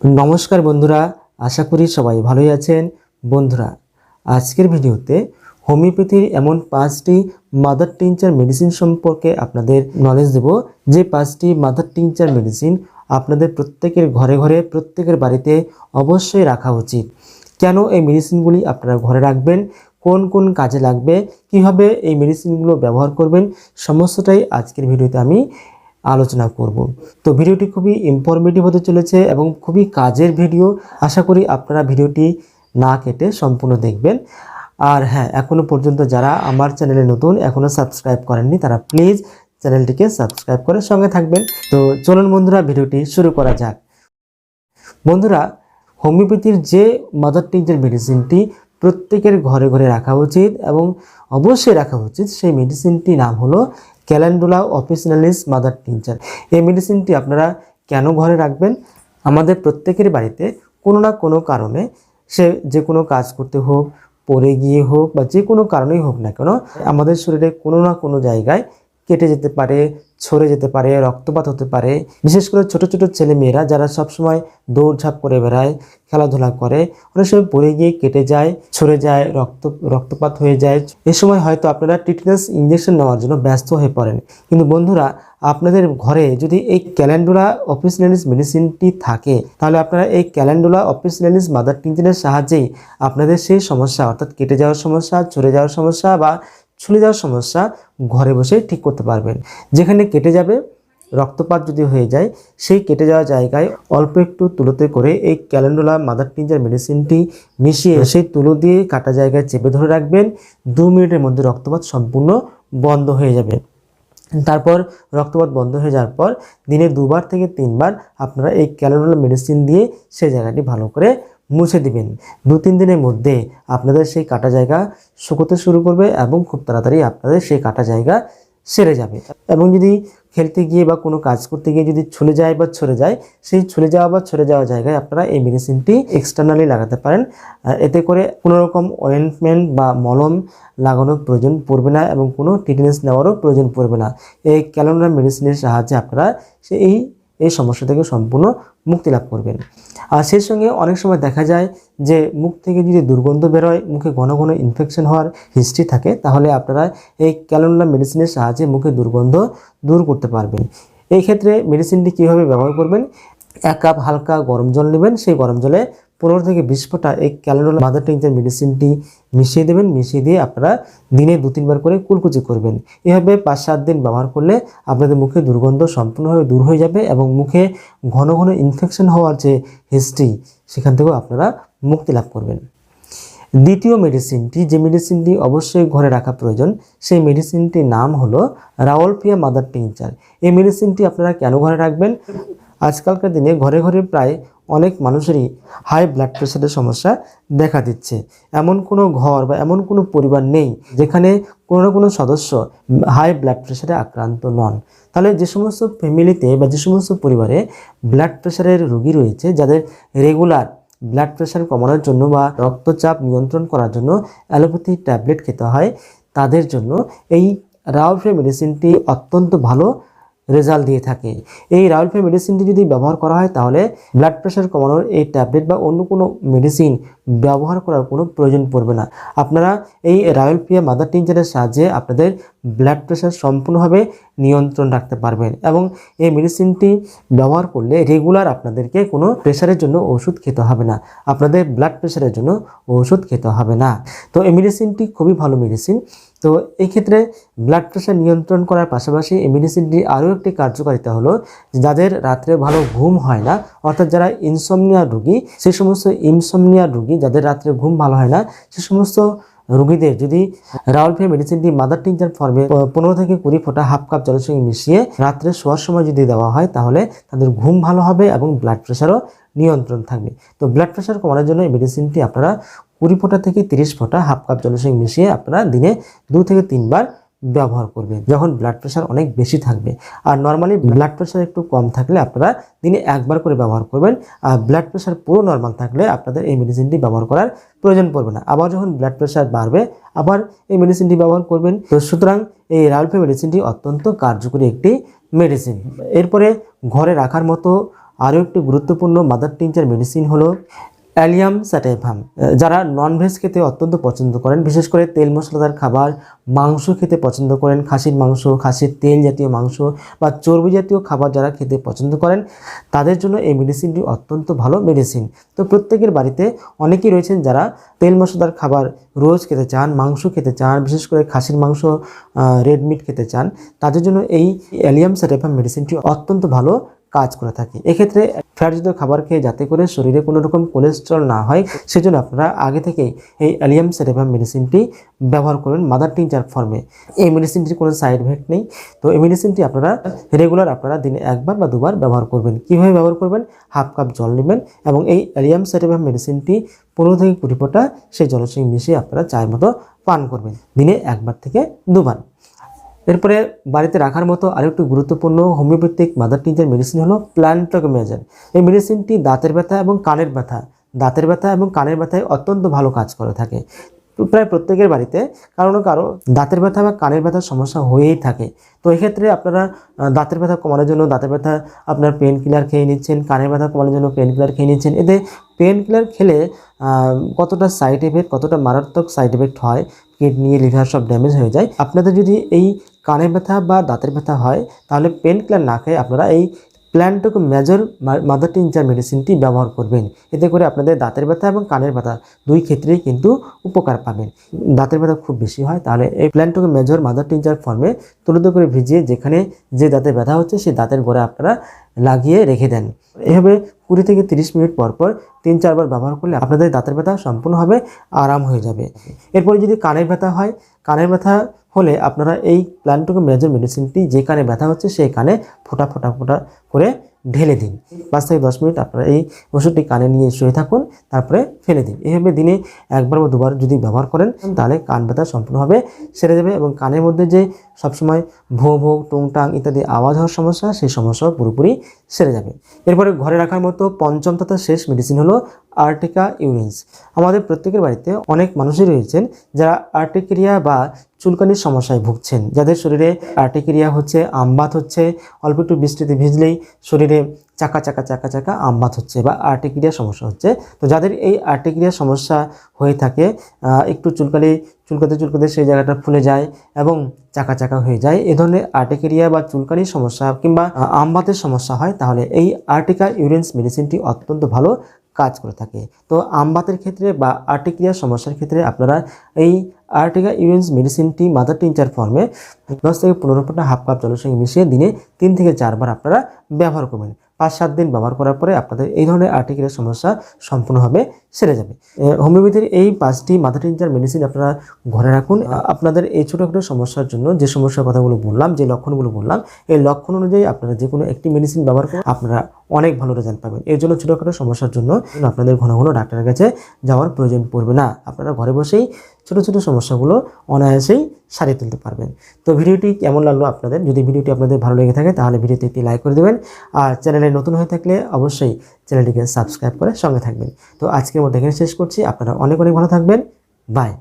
নমস্কার বন্ধুরা, আশা করি সবাই ভালোই আছেন। বন্ধুরা, আজকের ভিডিওতে হোমিওপ্যাথির এমন পাঁচটি মাদার টিংচার মেডিসিন সম্পর্কে আপনাদের নলেজ দেব। যে পাঁচটি মাদার টিংচার মেডিসিন আপনাদের প্রত্যেকের ঘরে ঘরে, প্রত্যেকের বাড়িতে অবশ্যই রাখা উচিত। কেন এই মেডিসিনগুলি আপনারা ঘরে রাখবেন? কোন কোন কাজে লাগবে? কীভাবে এই মেডিসিনগুলো ব্যবহার করবেন? সমস্তটাই আজকের ভিডিওতে আমি আলোচনা করব। তো ভিডিওটি খুবই ইনফরমেটিভ হতে চলেছে এবং খুবই কাজের ভিডিও। আশা করি আপনারা ভিডিওটি না কেটে সম্পূর্ণ দেখবেন। আর হ্যাঁ এখনও পর্যন্ত যারা আমার চ্যানেলে নতুন এখনও সাবস্ক্রাইব করেননি, তারা প্লিজ চ্যানেলটিকে সাবস্ক্রাইব করে সঙ্গে থাকবেন। তো চলুন বন্ধুরা, ভিডিওটি শুরু করা যাক। বন্ধুরা, হোমিওপ্যাথির যে মাদার টিংচার মেডিসিনটি প্রত্যেকের ঘরে ঘরে রাখা উচিত এবং অবশ্যই রাখা উচিত, সেই মেডিসিনটি নাম হলো ক্যালেন্ডুলা অফিসিনালিস মাদার টিনচার। এই মেডিসিনটি আপনারা কেন ঘরে রাখবেন? আমাদের প্রত্যেকের বাড়িতে কোনো না কোনো কারণে সে যে কোনো কাজ করতে হোক, পড়ে গিয়ে হোক বা যে কোনো কারণেই হোক না কেন, আমাদের শরীরে কোনো না কোনো জায়গায় কেটে যেতে পারে, ছড়ে যেতে পারে, রক্তপাত হতে পারে। বিশেষ করে ছোট ছোট ছেলে মেয়েরা যারা সবসময় দৌড়ঝাঁপ করে বেড়ায়, খেলাধুলা করে, অনেক সময় পড়ে গিয়ে কেটে যায়, ছড়ে যায়, রক্ত, রক্তপাত হয়ে যায়। এ সময় হয়তো আপনারা টিটনাস ইঞ্জেকশন নেওয়ার জন্য ব্যস্ত হয়ে পড়েন। কিন্তু বন্ধুরা, আপনাদের ঘরে যদি এই ক্যালেন্ডুলা অফিসিয়ালিস মেডিসিনটি থাকে, তাহলে আপনারা এই ক্যালেন্ডুলা অফিসিয়ালিস মাদার টিনজিনের সাহায্যেই আপনাদের সেই সমস্যা, অর্থাৎ কেটে যাওয়ার সমস্যা, ছড়ে যাওয়ার সমস্যা বা ছুলে যাওয়ার সমস্যা ঘরে বসে ঠিক করতে পারবেন। যেখানে কেটে যাবে, রক্তপাত যদি হয়ে যায়, সেই কেটে যাওয়া জায়গায় অল্প একটু তুলোতে করে এই ক্যালেন্ডোলা মাদার টিঞ্জার মেডিসিনটি মিশিয়ে সেই তুলো দিয়ে কাটা জায়গায় চেপে ধরে রাখবেন। দু মিনিটের মধ্যে রক্তপাত সম্পূর্ণ বন্ধ হয়ে যাবে। তারপর রক্তপাত বন্ধ হয়ে যাওয়ার পর দিনে দুবার থেকে তিনবার আপনারা এই ক্যালোরোল মেডিসিন দিয়ে সেই জায়গাটি ভালো করে মুছে দিবেন। দু, তিন দিনের মধ্যে আপনাদের সেই কাটা জায়গা শুকোতে শুরু করবে এবং খুব তাড়াতাড়ি আপনাদের সেই কাটা জায়গা সেরে যাবে। এবং যদি খেলতে গিয়ে বা কোনো কাজ করতে গিয়ে যদি ছুলে যায় বা ছড়ে যায়, সেই ছুলে যাওয়া বা ছড়ে যাওয়া জায়গায় আপনারা এই মেডিসিনটি এক্সটার্নালি লাগাতে পারেন। এতে করে কোনো রকম অয়েন্টমেন্ট বা মলম লাগানোর প্রয়োজন পড়বে না এবং কোনো ট্রিটমেন্ট নেওয়ারও প্রয়োজন পড়বে না। এই ক্যালেন্ডার মেডিসিনের সাহায্যে আপনারা সেই এই সমস্যা থেকে সম্পূর্ণ মুক্তি লাভ করবেন। আর সেই সঙ্গে অনেক সময় দেখা যায় যে মুখ থেকে যদি দুর্গন্ধ বেরোয়, মুখে ঘন ঘন ইনফেকশন হওয়ার হিস্ট্রি থাকে, তাহলে আপনারা এই ক্যালোনলা মেডিসিনের সাহায্যে মুখে দুর্গন্ধ দূর করতে পারবেন। এই ক্ষেত্রে মেডিসিনটি কীভাবে ব্যবহার করবেন? এক কাপ হালকা গরম জল নেবেন, সেই গরম জলে পনেরো থেকে বিশ ফোঁটা এই ক্যালেন্ডার মাদার টিংচার মেডিসিনটি মিশিয়ে দেবেন, মিশিয়ে দিয়ে আপনারা দিনে দু, তিনবার করে কুলকুচি করবেন। এভাবে পাঁচ, সাত দিন ব্যবহার করলে আপনাদের মুখে দুর্গন্ধ সম্পূর্ণভাবে দূর হয়ে যাবে এবং মুখে ঘন ঘন ইনফেকশন হওয়ার যে হিস্ট্রি সেখান থেকেও আপনারা মুক্তি লাভ করবেন। দ্বিতীয় মেডিসিনটি যে মেডিসিনটি অবশ্যই ঘরে রাখা প্রয়োজন, সেই মেডিসিনটির নাম হলো রাওলফিয়া মাদার টিংচার এই মেডিসিনটি আপনারা কেন ঘরে রাখবেন? আজকালকার দিনে ঘরে ঘরে প্রায় অনেক মানুষেরই হাই ব্লাড প্রেশারের সমস্যা দেখা দিচ্ছে। এমন কোনো ঘর বা এমন কোনো পরিবার নেই যেখানে কোনো না কোনো সদস্য হাই ব্লাড প্রেশারে আক্রান্ত নন। তাহলে যে সমস্ত ফ্যামিলিতে বা যে সমস্ত পরিবারে ব্লাড প্রেশারের রোগী রয়েছে, যাদের রেগুলার ব্লাড প্রেশার কমানোর জন্য বা রক্তচাপ নিয়ন্ত্রণ করার জন্য অ্যালোপ্যাথি ট্যাবলেট খেতে হয়, তাদের জন্য এই রাউলফে মেডিসিনটি অত্যন্ত ভালো রেজাল্ট দিয়ে থাকে। এই রাউলফে মেডিসিনটি যদি ব্যবহার করা হয় তাহলে ব্লাড প্রেশার কমানোর এই ট্যাবলেট বা অন্য কোনো মেডিসিন ব্যবহার করার কোনো প্রয়োজন পড়বে না। আপনারা এই রায়লফিয়া মাদার টিঞ্চারের সাহায্যে আপনাদের ব্লাড প্রেশার সম্পূর্ণভাবে নিয়ন্ত্রণ রাখতে পারবেন এবং এই মেডিসিনটি ব্যবহার করলে রেগুলার আপনাদেরকে কোনো প্রেশারের জন্য ওষুধ খেতে হবে না। আপনাদের ব্লাড প্রেশারের জন্য ওষুধ খেতে হবে না। তো এই মেডিসিনটি খুবই ভালো মেডিসিন তো এই ক্ষেত্রে ব্লাড প্রেশার নিয়ন্ত্রণ করার পাশাপাশি এই মেডিসিনটি আরও একটি কার্যকারিতা হলো যাদের রাত্রে ভালো ঘুম হয় না, অর্থাৎ যারা ইনসমনিয়া রুগী সেই সমস্ত ইনসমনিয়া রুগী যাদের রাত্রে ঘুম ভালো হয় না, সে সমস্ত রোগীদের যদি রাউলফে মেডিসিনটি মাদার টিঞ্চার ফর্মে পনেরো থেকে কুড়ি ফোঁটা হাফ কাপ জলের সঙ্গে মিশিয়ে রাত্রে শোয়ার সময় যদি দেওয়া হয়, তাহলে তাদের ঘুম ভালো হবে এবং ব্লাড প্রেশারও নিয়ন্ত্রণ থাকবে। তো ব্লাড প্রেশার কমানোর জন্য এই মেডিসিনটি আপনারা কুড়ি ফোঁটা থেকে তিরিশ ফোঁটা হাফ কাপ জলের সঙ্গে মিশিয়ে আপনারা দিনে দু থেকে তিনবার ব্যবহার করবেন যখন ব্লাড প্রেশার অনেক বেশি থাকবে। আর নর্মালি ব্লাড প্রেশার একটু কম থাকলে আপনারা দিনে একবার করে ব্যবহার করবেন, আর ব্লাড প্রেশার পুরো নর্মাল থাকলে আপনাদের এই মেডিসিনটি ব্যবহার করার প্রয়োজন পড়বে না। আবার যখন ব্লাড প্রেশার বাড়বে, আবার এই মেডিসিনটি ব্যবহার করবেন। তো সুতরাং এই রালফে মেডিসিনটি অত্যন্ত কার্যকরী একটি মেডিসিন এরপরে ঘরে রাখার মতো আরও একটি গুরুত্বপূর্ণ মাদার টিনচার মেডিসিন হলো অ্যালিয়াম স্যাটাইভাম যারা ননভেজ খেতে অত্যন্ত পছন্দ করেন, বিশেষ করে তেল মশলাদার খাবার, মাংস খেতে পছন্দ করেন, খাসির মাংস, খাসির তেল জাতীয় মাংস বা চর্বি জাতীয় খাবার যারা খেতে পছন্দ করেন, তাদের জন্য এই মেডিসিনটি অত্যন্ত ভালো মেডিসিন তো প্রত্যেকের বাড়িতে অনেকেই রয়েছেন যারা তেল মশলাদার খাবার রোজ খেতে চান, মাংস খেতে চান, বিশেষ করে খাসির মাংস রেড মিট খেতে চান, তাদের জন্য এই অ্যালিয়াম স্যাটাইভাম মেডিসিনটি অত্যন্ত ভালো কাজ করে থাকে। এক্ষেত্রে ফ্যাটযুক্ত খাবার খেয়ে যাতে করে শরীরে কোনো রকম কোলেস্ট্রল না হয়, সেজন্য আপনারা আগে থেকেই এই অ্যালিয়াম সেরেভাম মেডিসিনটি ব্যবহার করবেন মাদার টিনচার ফর্মে এই মেডিসিনটির কোনো সাইড এফেক্ট নেই। তো এই মেডিসিনটি আপনারা রেগুলার আপনারা দিনে একবার বা দুবার ব্যবহার করবেন। কীভাবে ব্যবহার করবেন? হাফ কাপ জল নেবেন এবং এই অ্যালিয়াম সেরেভাম মেডিসিনটি পনেরো থেকে কুড়ি ফোঁটা সেই জলের সঙ্গে মিশিয়ে আপনারা চায়ের মতো পান করবেন। দিনে একবার থেকে দুবার। এরপরে বাড়িতে রাখার মতো আরেকটি গুরুত্বপূর্ণ হোমিওপ্যাথিক মাদার টিনচার মেডিসিন হলো প্ল্যান্টোকমেজার এই মেডিসিনটি দাঁতের ব্যথা এবং কানের ব্যথা। দাঁতের ব্যথা এবং কানের ব্যথায় অত্যন্ত ভালো কাজ করে থাকে। প্রায় প্রত্যেকের বাড়িতে কারও না কারও দাঁতের ব্যথা বা কানের ব্যথার সমস্যা হয়েই থাকে। তো এক্ষেত্রে আপনারা দাঁতের ব্যথা কমানোর জন্য দাঁতের ব্যথা আপনার পেন কিলার খেয়ে নিচ্ছেন, কানের ব্যথা কমানোর জন্য পেন কিলার খেয়ে নিচ্ছেন। এতে পেন কিলার খেলে কতটা সাইড এফেক্ট কতটা মারাত্মক সাইড এফেক্ট হয় কিডনি লিভার সব ড্যামেজ হয়ে যায়। আপনাদের যদি এই কানের ব্যথা বা দাঁতের ব্যথা হয়, তাহলে পেন কিলার না খেয়ে আপনারা এই প্ল্যান্টোক মেজর মাদার টিনচার মেডিসিনটি ব্যবহার করবেন। এতে করে আপনাদের দাঁতের ব্যথা এবং কানের ব্যথা দুই ক্ষেত্রেই কিন্তু উপকার পাবেন। দাঁতের ব্যথা খুব বেশি হয়, তাহলে এই প্ল্যান্টোক মেজর মাদার টিনচার ফর্মে তুলিত করে ভিজিয়ে যেখানে যে দাঁতে ব্যথা হচ্ছে, সেই দাঁতের গোড়ে আপনারা লাগিয়ে রেখে দেন। এভাবে কুড়ি থেকে তিরিশ মিনিট পর পর তিন চারবার ব্যবহার করলে আপনাদের দাঁতের ব্যথা সম্পূর্ণভাবে আরাম হয়ে যাবে। এরপরে যদি কানের ব্যথা হয়, কানের ব্যথা হলে আপনারা এই প্ল্যান্টোকো মেজর মেডিসিনটি যে কানে ব্যথা হচ্ছে সেই কানে ফোটা ফোটা ফোঁটা করে ঢেলে দিন। পাঁচ থেকে দশ মিনিট আপনারা এই ওষুধটি কানে নিয়ে শুয়ে থাকুন, তারপরে ফেলে দিন। এভাবে দিনে একবার বা দুবার যদি ব্যবহার করেন, তাহলে কান ব্যথা সম্পূর্ণভাবে সেরে যাবে এবং কানের মধ্যে যে সবসময় ভো ভো টুংটাং ইত্যাদি আওয়াজ হওয়ার সমস্যা, সেই সমস্যাও পুরোপুরি সেরে যাবে। এরপরে ঘরে রাখার মতো পঞ্চম তথা শেষ মেডিসিন হলো আর্টিকা ইউরিন্স। আমাদের প্রত্যেকের বাড়িতে অনেক মানুষই রয়েছেন যারা আর্টিকেরিয়া বা চুলকানির সমস্যায় ভুগছেন। যাদের শরীরে আর্টিকেরিয়া হচ্ছে, আমবাত হচ্ছে, অল্প একটু বৃষ্টিতে ভিজলেই শরীরে চাকা চাকা চাকা চাকা আমবাত হচ্ছে বা আর্টিকেরিয়া সমস্যা হচ্ছে। তো যাদের এই আর্টিকেরিয়া সমস্যা হয়ে থাকে একটু চুলকালি, চুলকাতে চুলকাতে সেই জায়গাটা ফুলে যায় এবং চাকা চাকা হয়ে যায়। এ ধরনের আর্টিকেরিয়া বা চুলকানির সমস্যা কিংবা আমবাতের সমস্যা হয়, তাহলে এই আর্টিকা ইউরেন্স মেডিসিনটি অত্যন্ত ভালো। কাজ করে থাকে। তো আমবাতের ক্ষেত্রে বা আর্টিক্রিয়ার সমস্যার ক্ষেত্রে আপনারা এই আর্টিকা ইউরেন্স মেডিসিনটি মাদার টিনচার ফর্মে দশ থেকে পনেরো ফোটা হাফ কাপ জলের সঙ্গে মিশিয়ে দিনে তিন থেকে চারবার আপনারা ব্যবহার করবেন। পাঁচ সাত দিন ব্যবহার করার পরে আপনাদের এই ধরনের আর্টিকেলের সমস্যা সম্পূর্ণভাবে সেরে যাবে। হোমিওপ্যাথির এই পাঁচটি মাদার টিনচার মেডিসিন আপনারা ঘরে রাখুন। আপনাদের এই ছোটোখাটো সমস্যার জন্য যে সমস্যার কথাগুলো বললাম, যে লক্ষণগুলো বললাম, এই লক্ষণ অনুযায়ী আপনারা যে কোনো একটি মেডিসিন ব্যবহার করুন, আপনারা অনেক ভালো রেজাল্ট পাবেন। এর জন্য ছোটোখাটো সমস্যার জন্য আপনাদের ঘন ঘন ডাক্তারের কাছে যাওয়ার প্রয়োজন পড়বে না। আপনারা ঘরে বসেই ছোটো ছোটো সমস্যাগুলো অনায়াসেই সারিয়ে তুলতে পারবেন। তো ভিডিওটি কেমন লাগল আপনাদের? যদি ভিডিওটি আপনাদের ভালো লেগে থাকে, তাহলে ভিডিওতে একটি লাইক করে দেবেন। আর চ্যানেলে নতুন হয়ে থাকলে অবশ্যই চ্যানেলটিকে সাবস্ক্রাইব করে সঙ্গে থাকবেন। তো আজকের মধ্যে এখানে শেষ করছি। আপনারা অনেক অনেক ভালো থাকবেন। বাই।